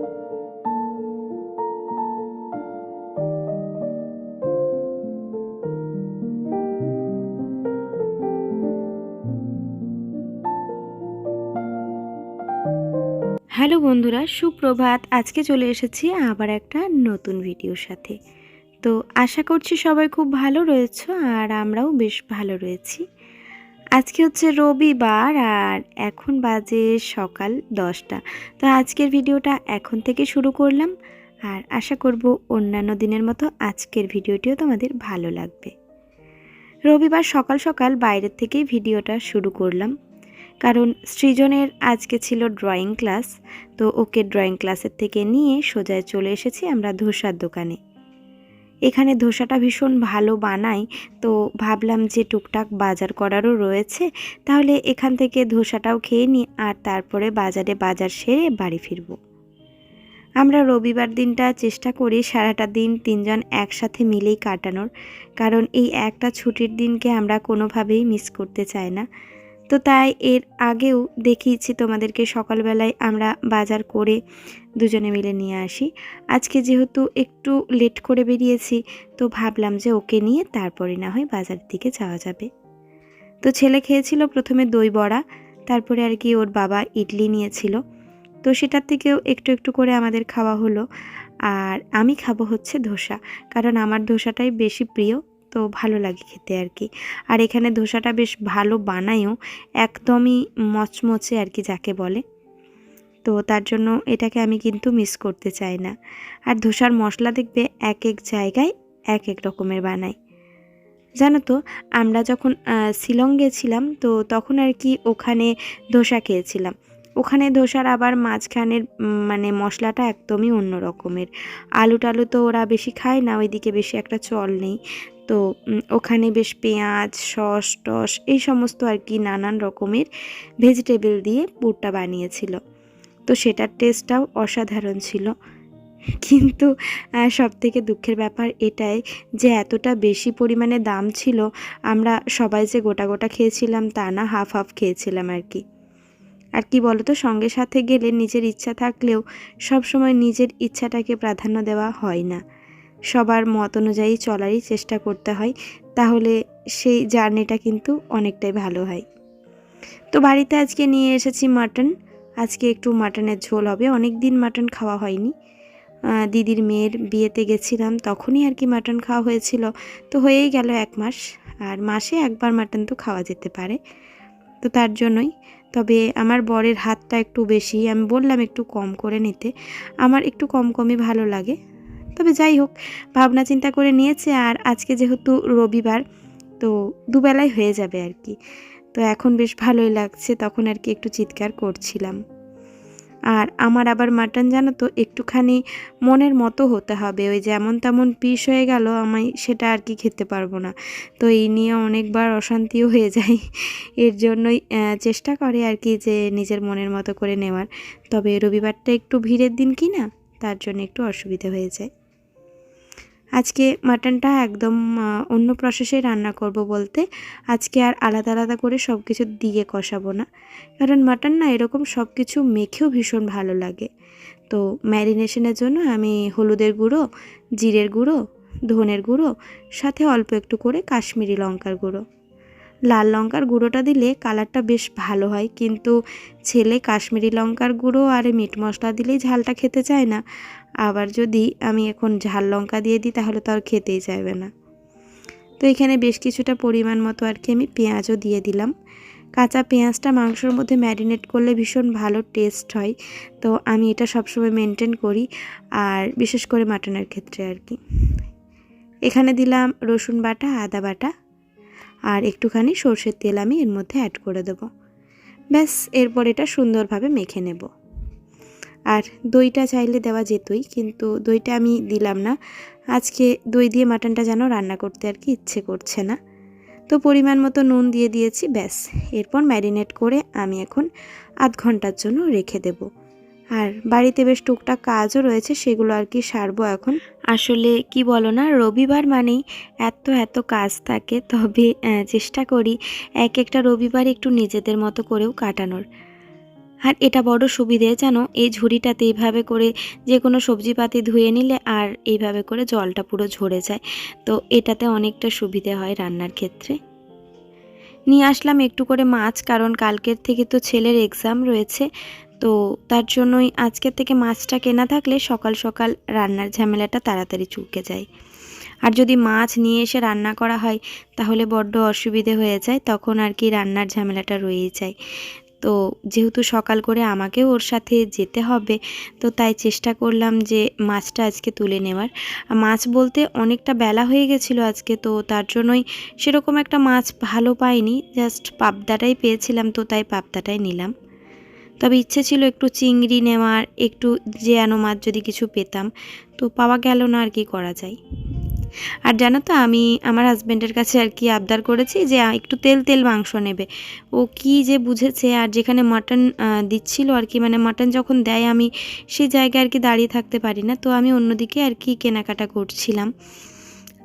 Hello বন্ধুরা, সুপ্রভাত। আজকে চলে এসেছি আবার একটা নতুন ভিডিওর সাথে। তো আশা করছি সবাই খুব ভালো রয়েছে আর আমরাও বেশ ভালো রয়েছি। আজকে হচ্ছে রবিবার আর এখন বাজে সকাল দশটা। তো আজকের ভিডিওটা এখন থেকে শুরু করলাম আর আশা করব অন্যান্য দিনের মতো আজকের ভিডিওটিও তোমাদের ভালো লাগবে। রবিবার সকাল সকাল বাইরের থেকেই ভিডিওটা শুরু করলাম। কারণ সৃজনের আজকে ছিল ড্রয়িং ক্লাস, তো ওকে ড্রয়িং ক্লাসের থেকে নিয়ে সোজায় চলে এসেছি আমরা ধোসার দোকানে। এখানে ধোসাটা ভীষণ ভালো বানাই। তো ভাবলাম যে টুকটাক বাজার করারও রয়েছে। তাহলে এখান থেকে ধোসাটাও খেয়ে নিই আর তারপরে বাজারে বাজার সেরে বাড়ি ফিরব। আমরা রবিবার দিনটা চেষ্টা করি সারাটা দিন তিনজন একসাথে মিলেই কাটানোর। কারণ এই একটা ছুটির দিনকে আমরা কোনোভাবেই মিস করতে চাই না। তো তাই এর আগেও দেখিয়েছি তোমাদেরকে সকালবেলায় আমরা বাজার করে দুজনে মিলে নিয়ে আসি। আজকে যেহেতু একটু লেট করে বেরিয়েছি, তো ভাবলাম যে ওকে নিয়ে তারপরে না হয় বাজারের দিকে যাওয়া যাবে। তো ছেলে খেয়েছিল প্রথমে দই বড়া, তারপরে আর কি ওর বাবা ইডলি নিয়েছিল। তো সেটার থেকেও একটু একটু করে আমাদের খাওয়া হলো। আর আমি খাব হচ্ছে ধোসা, কারণ আমার ধোসাটাই বেশি প্রিয়। তো ভালো লাগে খেতে আর কি। আর এখানে ধোসাটা বেশ ভালো বানায়ও, একদমই মচমচে আর কি যাকে বলে। তো তার জন্য এটাকে আমি কিন্তু মিস করতে চাই না। আর ধোসার মশলা দেখবে এক এক জায়গায় এক এক রকমের বানায়। জানো তো, আমরা যখন শিলং গেছিলাম তো তখন আর কি ওখানে ধোসা খেয়েছিলাম। ওখানে ধোসার আবার মাঝখানের মানে মশলাটা একদমই অন্য রকমের। আলু টালু তো ওরা বেশি খায় না, ওইদিকে বেশি একটা চল নেই। তো ওখানে বেশ পেঁয়াজ, সস, টস এই সমস্ত আর কি নানান রকমের ভেজিটেবল দিয়ে পুরটা বানিয়েছিল। তো সেটার টেস্টটাও অসাধারণ ছিল। কিন্তু সব থেকে দুঃখের ব্যাপার এটাই যে এতটা বেশি পরিমাণে দাম ছিল, আমরা সবাই যে গোটা গোটা খেয়েছিলাম তা না হাফ হাফ খেয়েছিলাম আর কি। আর কি বলতো, সঙ্গে সাথে গেলে নিজের ইচ্ছা থাকলেও সব সময় নিজের ইচ্ছাটাকে প্রাধান্য দেওয়া হয় না। সবার মত অনুযায়ী চলারই চেষ্টা করতে হয়, তাহলে সেই জার্নিটা কিন্তু অনেকটাই ভালো হয়। তো বাড়িতে আজকে নিয়ে এসেছি মাটন। আজকে একটু মাটনের ঝোল হবে অনেক দিন মাটন খাওয়া হয়নি। দিদির মেয়ের বিয়েতে গেছিলাম, তখনই আর কি মাটন খাওয়া হয়েছিল। তো হয়েই গেল এক মাস, আর মাসে একবার মাটন তো খাওয়া যেতে পারে। তো তার জন্যই তবে আমার বরের হাতটা একটু বেশি, আমি বললাম একটু কম করে নিতে, আমার একটু কম কমই ভালো লাগে। তবে যাই হোক, ভাবনা চিন্তা করে নিয়েছে আর আজকে যেহেতু রবিবার, তো দুবেলায় হয়ে যাবে আর কি। তো এখন বেশ ভালোই লাগছে, তখন আর কি একটু চিৎকার করছিলাম। আর আমার আবার মাটন জানো তো, একটুখানি মনের মতো হতে হবে। ওই যেমন তেমন পিস হয়ে গেল, আমি সেটা আর কি খেতে পারব না। তো এই নিয়ে অনেকবার অশান্তিও হয়ে যায়। এর জন্যই চেষ্টা করে আর কি যে নিজের মনের মতো করে নেওয়ার। তবে রবিবারটা একটু ভিড়ের দিন কি না, তার জন্য একটু অসুবিধা হয়ে যায়। আজকে মাটনটা একদম অন্য প্রসেসে রান্না করব বলতে আজকে আর আলাদা আলাদা করে সব কিছু দিয়ে কষাবো না। কারণ মাটন না এরকম সব কিছু মেখেও ভীষণ ভালো লাগে। তো ম্যারিনেশনের জন্য আমি হলুদের গুঁড়ো, জিরের গুঁড়ো, ধনের গুঁড়ো, সাথে অল্প একটু করে কাশ্মীরি লঙ্কার গুঁড়ো। লাল লঙ্কার গুঁড়োটা দিলে কালারটা বেশ ভালো হয়। কিন্তু ছেলে কাশ্মীরি লঙ্কার গুঁড়ো আর মিট মশলা দিলেই ঝালটা খেতে চায় না। আবার যদি আমি এখন ঝাল লঙ্কা দিয়ে দিই, তাহলে তো আর খেতেই চাইবে না। তো এখানে বেশ কিছুটা পরিমাণ মতো আর কি আমি পেঁয়াজও দিয়ে দিলাম। কাঁচা পেঁয়াজটা মাংসর মধ্যে ম্যারিনেট করলে ভীষণ ভালো টেস্ট হয়। তো আমি এটা সবসময় মেনটেন করি, আর বিশেষ করে মাটনের ক্ষেত্রে আর কি। এখানে দিলাম রসুন বাটা, আদা বাটা। আর একটুখানি সর্ষের তেল আমি এর মধ্যে অ্যাড করে দেবো। ব্যাস, এরপর এটা সুন্দরভাবে মেখে নেব। আর দইটা চাইলে দেওয়া যেতই, কিন্তু দইটা আমি দিলাম না। আজকে দই দিয়ে মাটনটা যেন রান্না করতে আর কি ইচ্ছে করছে না। তো পরিমাণ মতো নুন দিয়ে দিয়েছি, ব্যাস। এরপর ম্যারিনেট করে আমি এখন আধ ঘণ্টার জন্য রেখে দেব। আর বাড়িতে বেশ টুকটাক কাজও রয়েছে, সেগুলো আর কি সারবো এখন। আসলে কি বলো না, রবিবার মানেই এত এত কাজ থাকে। তবে চেষ্টা করি এক একটা রবিবার একটু নিজেদের মতো করেও কাটানোর। আর এটা বড় সুবিধে, জানো, এই ঝুড়িটাতে এইভাবে করে যে কোনো সবজিপাতি ধুয়ে নিলে আর এইভাবে করে জলটা পুরো ঝরে যায়। তো এটাতে অনেকটা সুবিধে হয় রান্নার ক্ষেত্রে। নিয়ে আসলাম একটু করে মাছ, কারণ কালকের থেকে তো ছেলের এক্সাম রয়েছে। তো তার জন্যই আজকের থেকে মাছটা কেনা থাকলে সকাল সকাল রান্নার ঝামেলাটা তাড়াতাড়ি চুকে যায়। আর যদি মাছ নিয়ে এসে রান্না করা হয়, তাহলে বড্ড অসুবিধে হয়ে যায়, তখন আর কি রান্নার ঝামেলাটা রয়েই যায়। তো যেহেতু সকাল করে আমাকেও ওর সাথে যেতে হবে, তো তাই চেষ্টা করলাম যে মাছটা আজকে তুলে নেওয়ার। মাছ বলতে অনেকটা বেলা হয়ে গেছিল আজকে, তো তার জন্যই সেরকম একটা মাছ ভালো পাইনি, জাস্ট পাবদাটাই পেয়েছিলাম, তো তাই পাবদাটাই নিলাম। তবে ইচ্ছে ছিল একটু চিংড়ি নেওয়ার, একটু জ্যানো মাছ যদি কিছু পেতাম, তো পাওয়া গেল না আর কি করা যায়। আর জানো তো, আমি আমার হাজব্যান্ডের কাছে আর কি আবদার করেছি যে একটু তেল তেল মাংস নেবে। ও কি যে বুঝেছে, আর যেখানে মাটন দিচ্ছিল আর কি মানে মাটন যখন দেয় আমি সেই জায়গায় আর কি দাঁড়িয়ে থাকতে পারি না, তো আমি অন্যদিকে আর কি কেনাকাটা করছিলাম।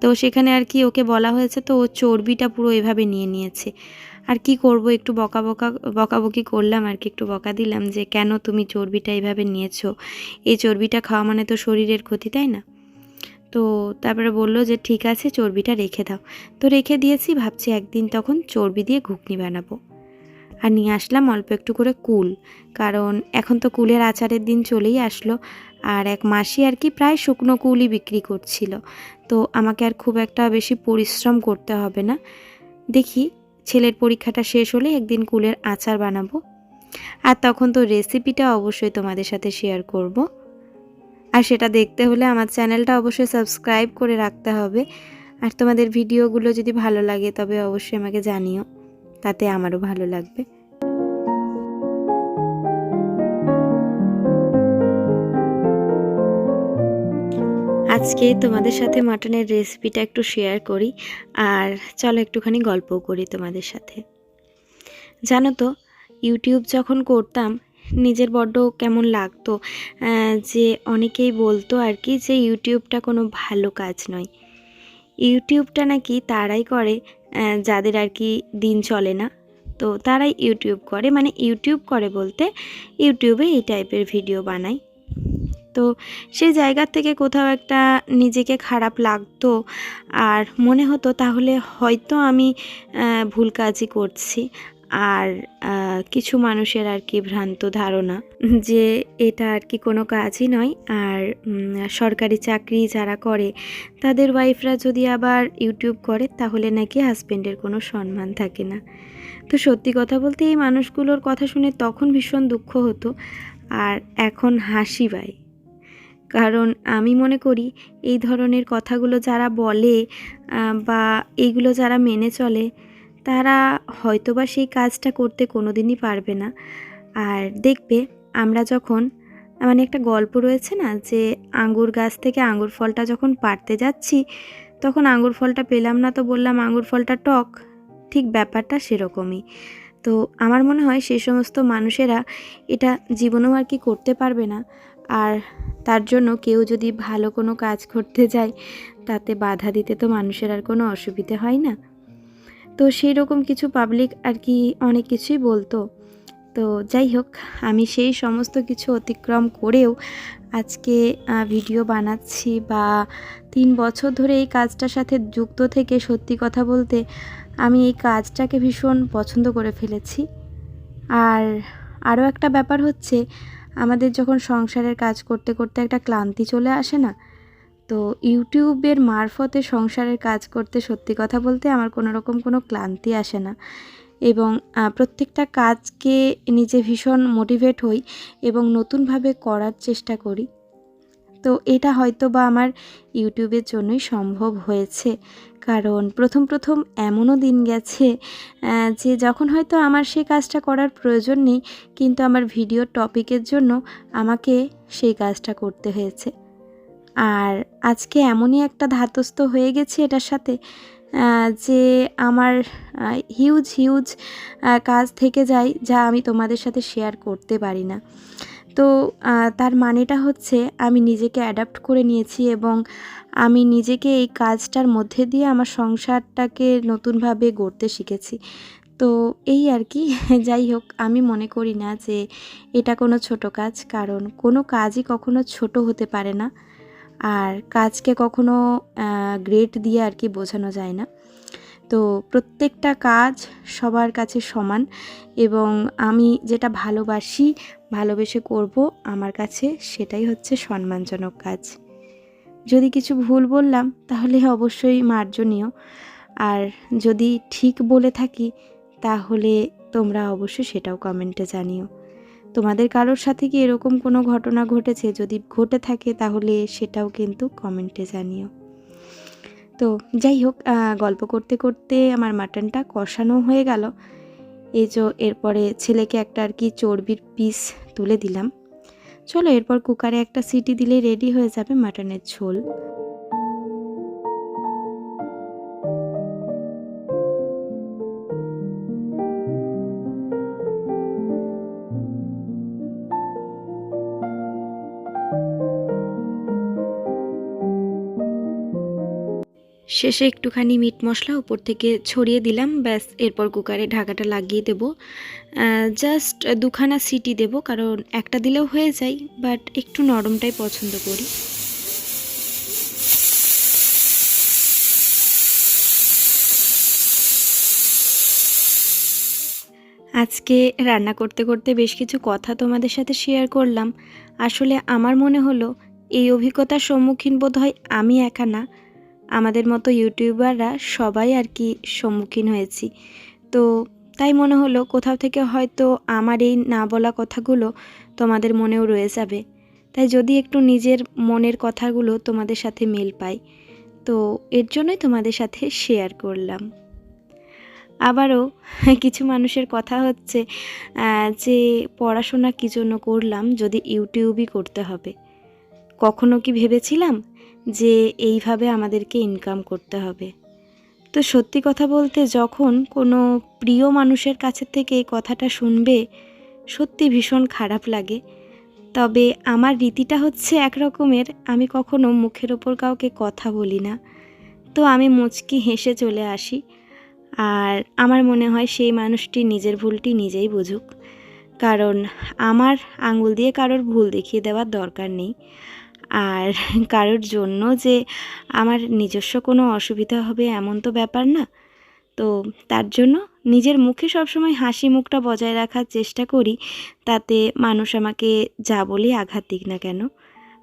তো সেখানে আর কি ওকে বলা হয়েছে, তো ও চর্বিটা পুরো এভাবে নিয়ে নিয়েছে। আর কি করব? একটু বকা বকা, বকাবকি করলাম আর কি, একটু বকা দিলাম যে, কেন তুমি চর্বিটা এইভাবে নিয়েছো? এই চর্বিটা খাওয়া মানে তো শরীরের ক্ষতি, তাই না? তো তারপরে বলল যে, ঠিক আছে, চর্বিটা রেখে দাও। তো রেখে দিয়েছি, ভাবছি একদিন তখন চর্বি দিয়ে ঘুগনি বানাবো। আর নিয়ে আসলাম অল্প একটু করে কুল, কারণ এখন তো কুলের আচারের দিন চলেই আসলো। আর এক মাসি আর কি প্রায় শুকনো কুলই বিক্রি করছিল। তো আমাকে আর খুব একটা বেশি পরিশ্রম করতে হবে না। দেখি ছেলের পরীক্ষাটা শেষ হলে একদিন কুলের আচার বানাবো। আর তখন তো রেসিপিটা অবশ্যই তোমাদের সাথে শেয়ার করব। আর সেটা দেখতে হলে আমার চ্যানেলটা অবশ্যই সাবস্ক্রাইব করে রাখতে হবে। আর তোমাদের ভিডিওগুলো যদি ভালো লাগে তবে অবশ্যই আমাকে জানিও, তাতে আমারও ভালো লাগবে। আজকে তোমাদের সাথে মাটনের রেসিপিটা একটু শেয়ার করি, আর চলো একটুখানি গল্পও করি তোমাদের সাথে। জানো তো ইউটিউব যখন করতাম, নিজের বড্ড কেমন লাগতো যে অনেকেই বলতো আর কি যে ইউটিউবটা কোনো ভালো কাজ নয়। ইউটিউবটা নাকি তারাই করে যাদের আর কি দিন চলে না। তো তারাই ইউটিউব করে মানে ইউটিউব করে বলতে ইউটিউবে এই টাইপের ভিডিও বানায়। তো সেই জায়গার থেকে কোথাও একটা নিজেকে খারাপ লাগতো। আর মনে হতো তাহলে হয়তো আমি ভুল কাজই করছি। আর কিছু মানুষের আর কি ভ্রান্ত ধারণা যে এটা আর কি কোনো কাজই নয়। আর সরকারি চাকরি যারা করে, তাদের ওয়াইফরা যদি আবার ইউটিউব করে, তাহলে নাকি হাজব্যান্ডের কোনো সম্মান থাকে না। তো সত্যি কথা বলতে এই মানুষগুলোর কথা শুনে তখন ভীষণ দুঃখ হতো। আর এখন হাসি পায়। কারণ আমি মনে করি এই ধরনের কথাগুলো যারা বলে বা এইগুলো যারা মেনে চলে, তারা হয়তোবা সেই কাজটা করতে কোনো দিনই পারবে না। আর দেখবে আমরা যখন মানে একটা গল্প রয়েছে না যে আঙ্গুর গাছ থেকে আঙ্গুর ফলটা যখন পারতে যাচ্ছি, তখন আঙ্গুর ফলটা পেলাম না তো বললাম আঙ্গুর ফলটা টক। ঠিক ব্যাপারটা সেরকমই। তো আমার মনে হয় সেই সমস্ত মানুষেরা এটা জীবনেও আর কি করতে পারবে না। আর তার জন্য কেউ যদি ভালো কোনো কাজ করতে যায়, তাতে বাধা দিতে তো মানুষের আর কোনো অসুবিধে হয় না। তো সেই রকম কিছু পাবলিক আর কি অনেক কিছুই বলতো। তো যাই হোক, আমি সেই সমস্ত কিছু অতিক্রম করেও আজকে ভিডিও বানাচ্ছি বা তিন বছর ধরে এই কাজটার সাথে যুক্ত থেকে সত্যি কথা বলতে আমি এই কাজটাকে ভীষণ পছন্দ করে ফেলেছি। আর আরও একটা ব্যাপার হচ্ছে আমাদের যখন সংসারের কাজ করতে করতে একটা ক্লান্তি চলে আসে না, তো ইউটিউবের মারফতে সংসারের কাজ করতে সত্যি কথা বলতে আমার কোনো রকম কোনো ক্লান্তি আসে না। এবং প্রত্যেকটা কাজকে নিজে ভীষণ মোটিভেট হই এবং নতুনভাবে করার চেষ্টা করি। তো এটা হয়তো বা আমার ইউটিউবের জন্যই সম্ভব হয়েছে। কারণ প্রথম প্রথম এমনও দিন গেছে যে যখন হয়তো আমার সেই কাজটা করার প্রয়োজন নেই, কিন্তু আমার ভিডিও টপিকের জন্য আমাকে সেই কাজটা করতে হয়েছে। আর আজকে এমনই একটা ধাতস্থ হয়ে গেছে এটার সাথে যে আমার হিউজ হিউজ কাজ থেকে যায়, যা আমি তোমাদের সাথে শেয়ার করতে পারি না। তো তার মানেটা হচ্ছে আমি নিজেকে অ্যাডাপ্ট করে নিয়েছি এবং আমি নিজেকে এই কাজটার মধ্যে দিয়ে আমার সংসারটাকে নতুনভাবে গড়তে শিখেছি। তো এই আর কি, যাই হোক, আমি মনে করি না যে এটা কোনো ছোট কাজ, কারণ কোনো কাজই কখনো ছোট হতে পারে না। আর কাজকে কখনো গ্রেড দিয়ে আর কি বোঝানো যায় না। তো প্রত্যেকটা কাজ সবার কাছে সমান এবং আমি যেটা ভালোবাসি, ভালোবেসে করব আমার কাছে সেটাই হচ্ছে সম্মানজনক কাজ। যদি কিছু ভুল বললাম তাহলে অবশ্যই মার্জনীয়। আর যদি ঠিক বলে থাকি তাহলে তোমরা অবশ্যই সেটাও কমেন্টে জানিও। তোমাদের কারোর সাথে কি এরকম কোনো ঘটনা ঘটেছে? যদি ঘটে থাকে তাহলে সেটাও কিন্তু কমেন্টে জানিও। তো যাই হোক গল্প করতে করতে আমার মাটনটা কষানো হয়ে গেল। এই যে এরপরে ছেলেকে একটা আর কি চর্বির পিস তুলে দিলাম। চলো এরপর কুকারে একটা সিটি দিলেই রেডি হয়ে যাবে মাটনের ঝোল। শেষে একটুখানি মিট মশলা উপর থেকে ছড়িয়ে দিলাম, ব্যাস, এরপর কুকারে ঢাকাটা লাগিয়ে দেব। জাস্ট দুখানা সিটি দেব, কারণ একটা দিলেও হয়ে যায় বাট একটু নরমটাই পছন্দ করি। আজকে রান্না করতে করতে বেশ কিছু কথা তোমাদের সাথে শেয়ার করলাম। আসলে আমার মনে হলো, এই অভিজ্ঞতার সম্মুখীন বোধ হয় আমি একা না আমাদের মতো ইউটিউবাররা সবাই আর কি সম্মুখীন হয়েছি। তো তাই মনে হলো কোথাও থেকে হয়তো আমার এই না বলা কথাগুলো তোমাদের মনেও রয়ে যাবে। তাই যদি একটু নিজের মনের কথাগুলো তোমাদের সাথে মেল পাই, তো এর জন্যই তোমাদের সাথে শেয়ার করলাম। আবারও কিছু মানুষের কথা হচ্ছে যে পড়াশোনা কী জন্য করলাম যদি ইউটিউবই করতে হবে। কখনো কি ভেবেছিলাম যে এইভাবে আমাদেরকে ইনকাম করতে হবে? তো সত্যি কথা বলতে যখন কোনো প্রিয় মানুষের কাছে থেকে কথাটা শুনবে, সত্যি ভীষণ খারাপ লাগে। তবে আমার রীতিটা হচ্ছে এক রকমের আমি কখনো মুখের ওপর কাউকে কথা বলি না। তো আমি মুচকি হেসে চলে আসি। আর আমার মনে হয় সেই মানুষটি নিজের ভুলটি নিজেই বুঝুক। কারণ আমার আঙুল দিয়ে কারোর ভুল দেখিয়ে দেওয়ার দরকার নেই। আর কারোর জন্য যে আমার নিজস্ব কোনো অসুবিধা হবে এমন তো ব্যাপার না। তো তার জন্য নিজের মুখে সবসময় হাসি মুখটা বজায় রাখার চেষ্টা করি, তাতে মানুষ আমাকে যা বলি আঘাত দিক না কেন,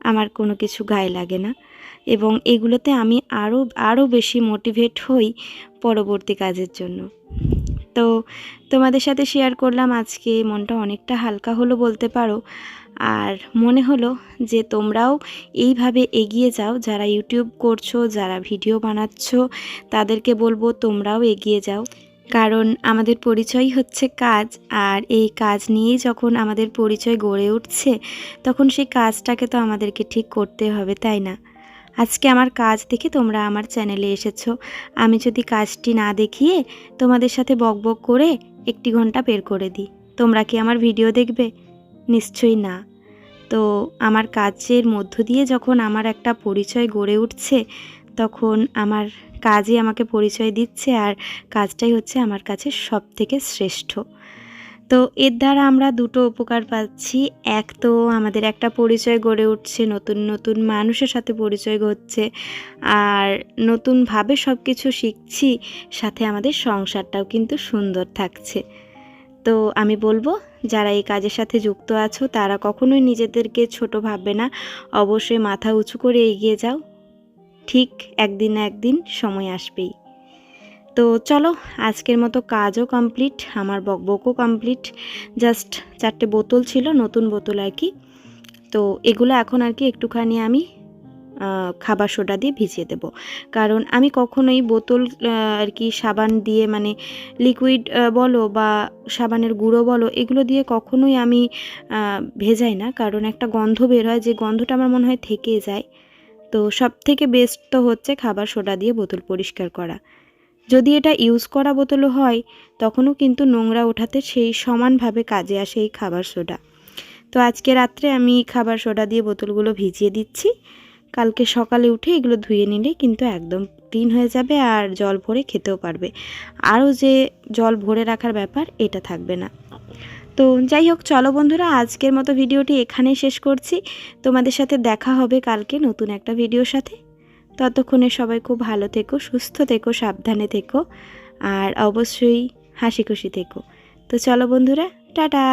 আমার কোনো কিছু গায়ে লাগে না। এবং এগুলোতে আমি আরও আরও বেশি মোটিভেট হই পরবর্তী কাজের জন্য। তো তোমাদের সাথে শেয়ার করলাম আজকে মনটা অনেকটা হালকা হলো বলতে পারো। আর মনে হলো যে তোমরাও এইভাবে এগিয়ে যাও, যারা ইউটিউব করছ, যারা ভিডিও বানাচ্ছ, তাদেরকে বলব তোমরাও এগিয়ে যাও। কারণ আমাদের পরিচয় হচ্ছে কাজ, আর এই কাজ নিয়েই যখন আমাদের পরিচয় গড়ে উঠছে, তখন সেই কাজটাকে তো আমাদেরকে ঠিক করতে হবে, তাই না? আজকে আমার কাজ দেখে তোমরা আমার চ্যানেলে এসেছ। আমি যদি কাজটি না দেখিয়ে তোমাদের সাথে বকবক করে একটি ঘণ্টা বের করে দিই, তোমরা কি আমার ভিডিও দেখবে? নিশ্চয়ই না। তো আমার কাজের মধ্য দিয়ে যখন আমার একটা পরিচয় গড়ে উঠছে, তখন আমার কাজই আমাকে পরিচয় দিচ্ছে আর কাজটাই হচ্ছে আমার কাছে সব থেকে শ্রেষ্ঠ। তো এর দ্বারা আমরা দুটো উপকার পাচ্ছি। এক তো আমাদের একটা পরিচয় গড়ে উঠছে, নতুন নতুন মানুষের সাথে পরিচয় ঘটছে, আর নতুনভাবে সব কিছু শিখছি, সাথে আমাদের সংসারটাও কিন্তু সুন্দর থাকছে। তো আমি বলব, যারা এই কাজের সাথে যুক্ত আছো, তারা কখনোই নিজেদেরকে ছোট ভাববে না। অবশ্যই মাথা উঁচু করে এগিয়ে যাও। ঠিক একদিন না একদিন সময় আসবেই। তো চলো, আজকের মতো কাজও কমপ্লিট আমার বকবকও কমপ্লিট জাস্ট চারটে বোতল ছিল, নতুন বোতল আর কি। তো এগুলো এখন আর কি একটুখানি আমি খাবার সোডা দিয়ে ভিজিয়ে দেব। কারণ আমি কখনোই বোতল আর কি সাবান দিয়ে মানে লিকুইড বলো বা সাবানের গুঁড়ো বলো, এগুলো দিয়ে কখনোই আমি ভেজাই না। কারণ একটা গন্ধ বের হয়, যে গন্ধটা আমার মনে হয় থেকে যায়। তো সব থেকে বেস্ট তো হচ্ছে খাবার সোডা দিয়ে বোতল পরিষ্কার করা। যদি এটা ইউজ করা বোতলও হয়, তখনও কিন্তু নোংরা ওঠাতে সেই সমানভাবে কাজে আসে এই খাবার সোডা। তো আজকে রাত্রে আমি খাবার সোডা দিয়ে বোতলগুলো ভিজিয়ে দিচ্ছি। কালকে সকালে উঠে এগুলো ধুয়ে নিলে কিন্তু একদম ক্লিন হয়ে যাবে আর জল ভরে খেতেও পারবে। আরও যে জল ভরে রাখার ব্যাপার, এটা থাকবে না। তো যাই হোক, চলো বন্ধুরা, আজকের মতো ভিডিওটি এখানেই শেষ করছি। তোমাদের সাথে দেখা হবে কালকে নতুন একটা ভিডিওর সাথে। ততক্ষণে সবাই খুব ভালো থেকো, সুস্থ থেকো, সাবধানে থেকো, আর অবশ্যই হাসি খুশি থেকো। তো চলো বন্ধুরা, টাটা!